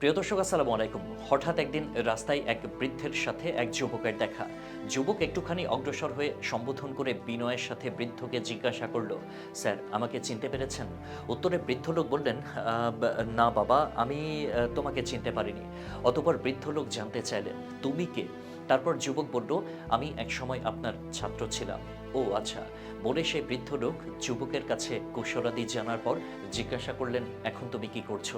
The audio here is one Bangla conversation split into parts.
প্রিয় দর্শক আসসালামু আলাইকুম। হঠাৎ একদিন রাস্তায় এক বৃদ্ধের সাথে এক যুবকের দেখা। যুবক একটুখানি অগ্রসর হয়ে সম্বোধন করে বিনয়ের সাথে বৃদ্ধকে জিজ্ঞাসা করল স্যার আমাকে চিনতে পেরেছেন? উত্তরে বৃদ্ধ লোক বললেন "আহ, না বাবা আমি তোমাকে চিনতে পারিনি। অতপর বৃদ্ধ লোক জানতে চাইলেন তুমি কে? তারপর যুবক বলল আমি একসময় আপনার ছাত্র ছিলাম। ও আচ্ছা বলে সেই বৃদ্ধ লোক যুবকের কাছে কুশলাদি জানার পর জিজ্ঞাসা করলেন, এখন তুমি কি করছ?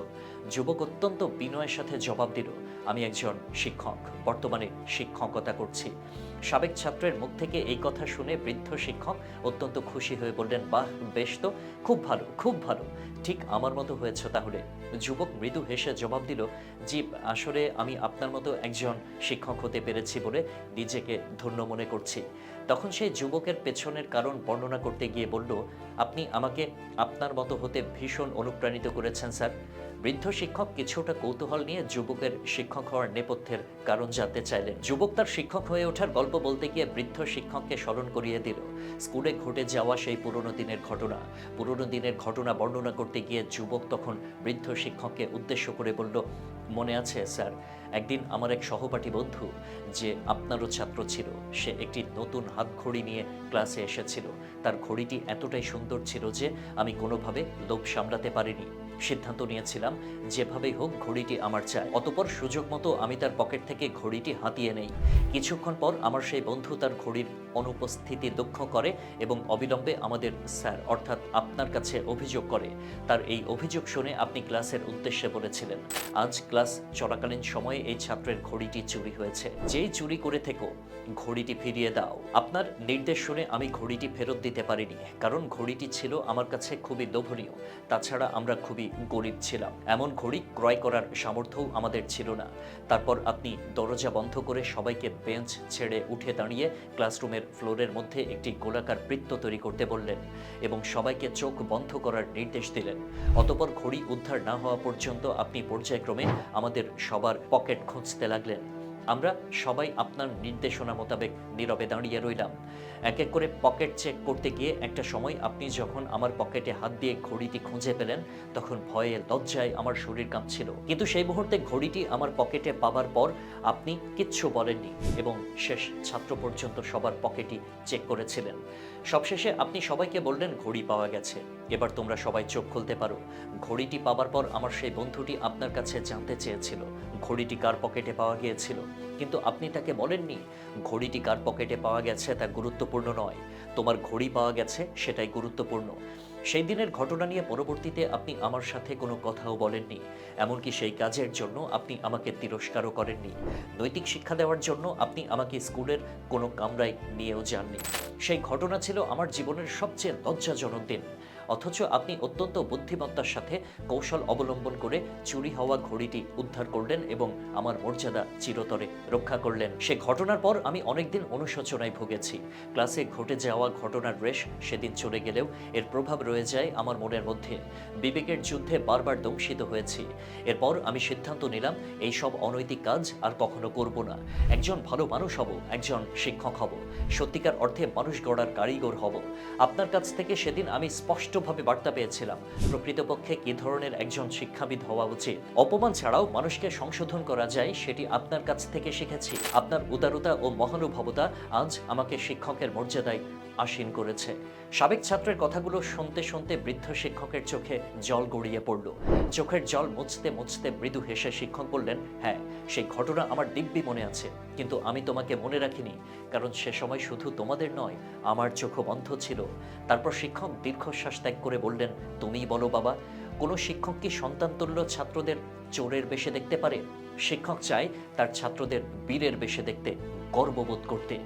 যুবক অত্যন্ত বিনয়ের সাথে জবাব দিল, আমি একজন শিক্ষক, বর্তমানে শিক্ষকতা করছি। সাবেক ছাত্রের মুখ থেকে এই কথা শুনে বৃদ্ধ শিক্ষক অত্যন্ত খুশি হয়ে বললেন, বাহ, বেশ তো, খুব ভালো খুব ভালো। ঠিক আমার মতো হয়েছে তাহলে। যুবক মৃদু হেসে জবাব দিল, জি, আসলে আমি আপনার মতো একজন শিক্ষক হতে পেরেছি বলে নিজেকে ধন্য মনে করছি। তখন সেই যুবকের পেছনের কারণ বর্ণনা করতে গিয়ে বলল, আপনি আমাকে আপনার মতো হতে ভীষণ অনুপ্রাণিত করেছেন, স্যার। বৃদ্ধ শিক্ষক কিছুটা কৌতূহল নিয়ে যুবকের শিক্ষক হওয়ার নেপথ্যের কারণ জানতে চাইলেন। যুবক তার শিক্ষক হয়ে ওঠার গল্প বলতে গিয়ে বৃদ্ধ শিক্ষককে স্মরণ করিয়ে দিল। স্কুলে ঘটে যাওয়া সেই পুরনো দিনের ঘটনা। পুরনো দিনের ঘটনা বর্ণনা করতে গিয়ে যুবক তখন বৃদ্ধ শিক্ষককে উদ্দেশ্য করে বলল, মনে আছে, স্যার, একদিন আমার এক সহপাঠী বন্ধু, যে আপনারও ছাত্র ছিল, সে একটি নতুন হাত ঘড়ি নিয়ে ক্লাসে এসেছিল। তার ঘড়িটি এতটাই সুন্দর ছিল যে আমি কোনোভাবে লোভ সামলাতে পারিনি। সিদ্ধান্ত নিয়েছিলাম, যেভাবেই হোক ঘড়িটি আমার চাই। অতপর সুযোগ মতো আমি তার পকেট থেকে ঘড়িটি হাতিয়ে নেই। কিছুক্ষণ পর আমার সেই বন্ধু তার ঘড়ির অনুপস্থিতি লক্ষ্য করে এবং অবিলম্বে আমাদের স্যার, অর্থাৎ আপনার কাছে অভিযোগ করে। তার এই অভিযোগ শুনে আপনি ক্লাসের উদ্দেশ্যে বলেছিলেন, আজ ক্লাস চলাকালীন সময়ে এই ছাত্রের ঘড়িটি চুরি হয়েছে। যেই চুরি করে থেকো, ঘড়িটি ফিরিয়ে দাও। আপনার নির্দেশ শুনে আমি ঘড়িটি ফেরত দিতে পারিনি, কারণ ঘড়িটি ছিল আমার কাছে খুবই লোভনীয়। তাছাড়া আমরা খুবই গরিব ছিলাম। এমন ঘড়ি ক্রয় করার সামর্থ্যও আমাদের ছিল না। তারপর আপনি দরজা বন্ধ করে সবাইকে বেঞ্চ ছেড়ে উঠে দাঁড়িয়ে ক্লাসরুমের ফ্লোরের মধ্যে একটি গোলাকার বৃত্ত তৈরি করতে বললেন এবং সবাইকে চোখ বন্ধ করার নির্দেশ দিলেন। অতপর ঘড়ি উদ্ধার না হওয়া পর্যন্ত আপনি পর্যায়ক্রমে আমাদের সবার পকেট খুঁজতে লাগলেন। আমরা সবাই আপনার নির্দেশনা মোতাবেক নীরবে দাঁড়িয়ে রইলাম। এক এক করে পকেট চেক করতে গিয়ে একটা সময় আপনি যখন আমার পকেটে হাত দিয়ে ঘড়িটি খুঁজে পেলেন, তখন ভয়ে লজ্জায় আমার শরীর কাঁপছিল। কিন্তু সেই মুহূর্তে ঘড়িটি আমার পকেটে পাবার পর আপনি কিচ্ছু বলেননি এবং শেষ ছাত্র পর্যন্ত সবার পকেটই চেক করেছিলেন। সবশেষে আপনি সবাইকে বললেন, ঘড়ি পাওয়া গেছে। এবার তোমরা সবাই চোখ খুলতে পারো। ঘড়িটি পাবার পর আমার সেই বন্ধুটি আপনার কাছে জানতে চেয়েছিল। ঘড়িটি কার পকেটে পাওয়া গিয়েছিল? কিন্তু আপনি তাকে বলেননি, ঘড়িটি কার পকেটে পাওয়া গেছে তা গুরুত্বপূর্ণ নয়। তোমার ঘড়ি পাওয়া গেছে সেটাই গুরুত্বপূর্ণ। সেই দিনের ঘটনা নিয়ে পরবর্তীতে আপনি আমার সাথে কোনো কথাও বলেননি। এমনকি সেই কাজের জন্য আপনি আমাকে তিরস্কারও করেননি। নৈতিক শিক্ষা দেওয়ার জন্য আপনি আমাকে স্কুলের কোনো কামরায় নিয়েও যাননি। সেই ঘটনা ছিল আমার জীবনের সবচেয়ে লজ্জাজনক দিন। অথচ আপনি অত্যন্ত বুদ্ধিমত্তার সাথে কৌশল অবলম্বন করে চুরি হওয়া ঘড়িটি উদ্ধার করলেন এবং আমার মর্যাদা চিরতরে রক্ষা করলেন। সে ঘটনার পর আমি অনেকদিন অনুশোচনায় ভুগেছি। ক্লাসে ঘটে যাওয়া ঘটনার রেশ সেদিন চলে গেলেও এর প্রভাব রয়ে যায় আমার মনের মধ্যে। বিবেকের যুদ্ধে বারবার দংশিত হয়েছি। এরপর আমি সিদ্ধান্ত নিলাম, এই সব অনৈতিক কাজ আর কখনো করব না। একজন ভালো মানুষ হব, একজন শিক্ষক হব। সত্যিকার অর্থে মানুষ গড়ার কারিগর হব। আপনার কাছ থেকে সেদিন আমি স্পষ্টভাবে বার্তা পেয়েছিলাম। প্রকৃতপক্ষে কী ধরনের একজন শিক্ষাবিদ হওয়া উচিত? অপমান ছাড়াও মানুষকে সংশোধন করা যায়, সেটি আপনার কাছ থেকে শিখেছি। আপনার উদারতা ও মহানুভবতা আজ আমাকে শিক্ষকের মর্যাদায় আসীন করেছে। সাবেক ছাত্রের কথাগুলো শুনতে শুনতে বৃদ্ধ শিক্ষকের চোখে জল গড়িয়ে পড়ল। চোখের জল মুছতে মুছতে মৃদু হেসে শিক্ষক বললেন হ্যাঁ সেই ঘটনা আমার দিব্যি মনে আছে, কিন্তু আমি তোমাকে মনে রাখিনি, কারণ সে সময় শুধু তোমাদের নয়, আমার চোখও বন্ধ ছিল। তারপর শিক্ষক দীর্ঘশ্বাস ত্যাগ করে বললেন, তুমিই বলো বাবা, কোনো শিক্ষক কি সন্তানতুল্য ছাত্রদের চোরের বেশে দেখতে পারে? শিক্ষক চায় তার ছাত্রদের বীরের বেশে দেখতে, গর্ববোধ করতে।